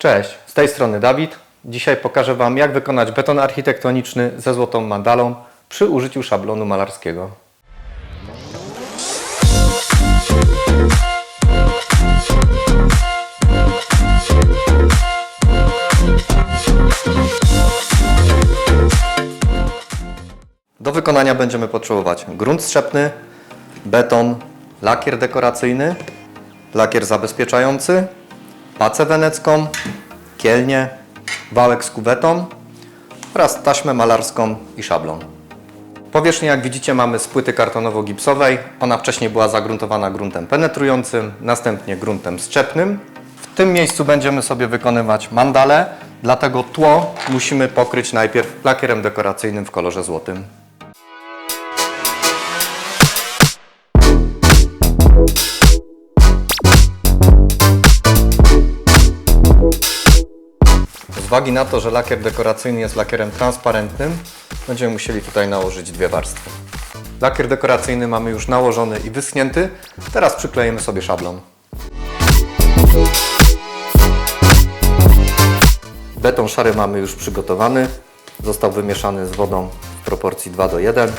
Cześć, z tej strony Dawid. Dzisiaj pokażę Wam, jak wykonać beton architektoniczny ze złotą mandalą przy użyciu szablonu malarskiego. Do wykonania będziemy potrzebować grunt strzepny, beton, lakier dekoracyjny, lakier zabezpieczający, pacę wenecką, kielnię, wałek z kuwetą oraz taśmę malarską i szablon. Powierzchnię, jak widzicie, mamy z płyty kartonowo-gipsowej. Ona wcześniej była zagruntowana gruntem penetrującym, następnie gruntem strzepnym. W tym miejscu będziemy sobie wykonywać mandale, dlatego tło musimy pokryć najpierw lakierem dekoracyjnym w kolorze złotym. Uwagi na to, że lakier dekoracyjny jest lakierem transparentnym, będziemy musieli tutaj nałożyć dwie warstwy. Lakier dekoracyjny mamy już nałożony i wyschnięty. Teraz przyklejemy sobie szablon. Beton szary mamy już przygotowany. Został wymieszany z wodą w proporcji 2 do 1,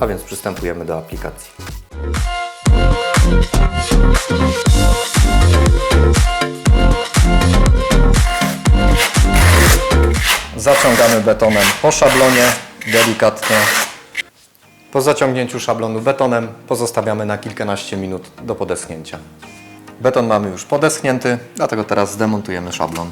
a więc przystępujemy do aplikacji. Zaciągamy betonem po szablonie, delikatnie. Po zaciągnięciu szablonu betonem pozostawiamy na kilkanaście minut do podeschnięcia. Beton mamy już podeschnięty, dlatego teraz zdemontujemy szablon.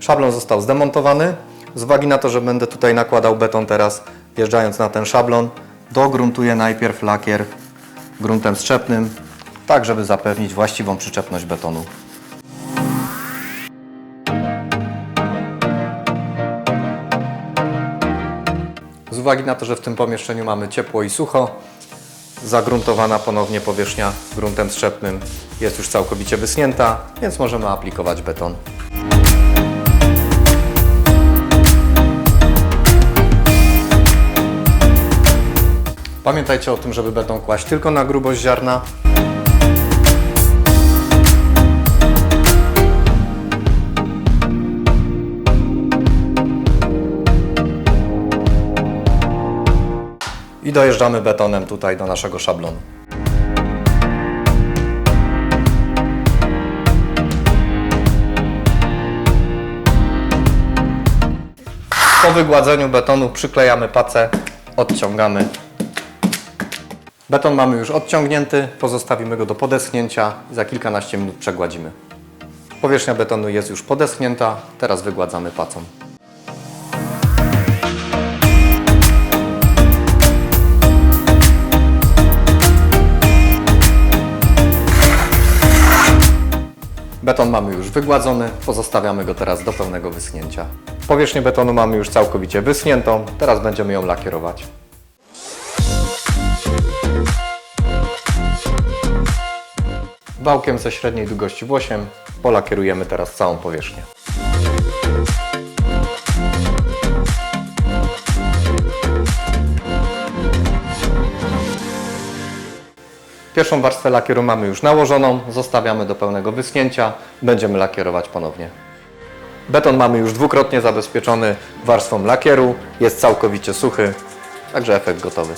Szablon został zdemontowany. Z uwagi na to, że będę tutaj nakładał beton teraz, wjeżdżając na ten szablon, dogruntuję najpierw lakier gruntem strzepnym, tak żeby zapewnić właściwą przyczepność betonu. Z uwagi na to, że w tym pomieszczeniu mamy ciepło i sucho, zagruntowana ponownie powierzchnia gruntem strzepnym jest już całkowicie wysnięta, więc możemy aplikować beton. Pamiętajcie o tym, żeby beton kłaść tylko na grubość ziarna. Dojeżdżamy betonem tutaj do naszego szablonu. Po wygładzeniu betonu przyklejamy pacę, odciągamy. Beton mamy już odciągnięty, pozostawimy go do podeschnięcia i za kilkanaście minut przegładzimy. Powierzchnia betonu jest już podeschnięta, teraz wygładzamy pacą. Beton mamy już wygładzony, pozostawiamy go teraz do pełnego wyschnięcia. Powierzchnię betonu mamy już całkowicie wyschniętą, teraz będziemy ją lakierować. Wałkiem ze średniej długości w 8 polakierujemy teraz całą powierzchnię. Pierwszą warstwę lakieru mamy już nałożoną, zostawiamy do pełnego wyschnięcia, będziemy lakierować ponownie. Beton mamy już dwukrotnie zabezpieczony warstwą lakieru, jest całkowicie suchy, także efekt gotowy.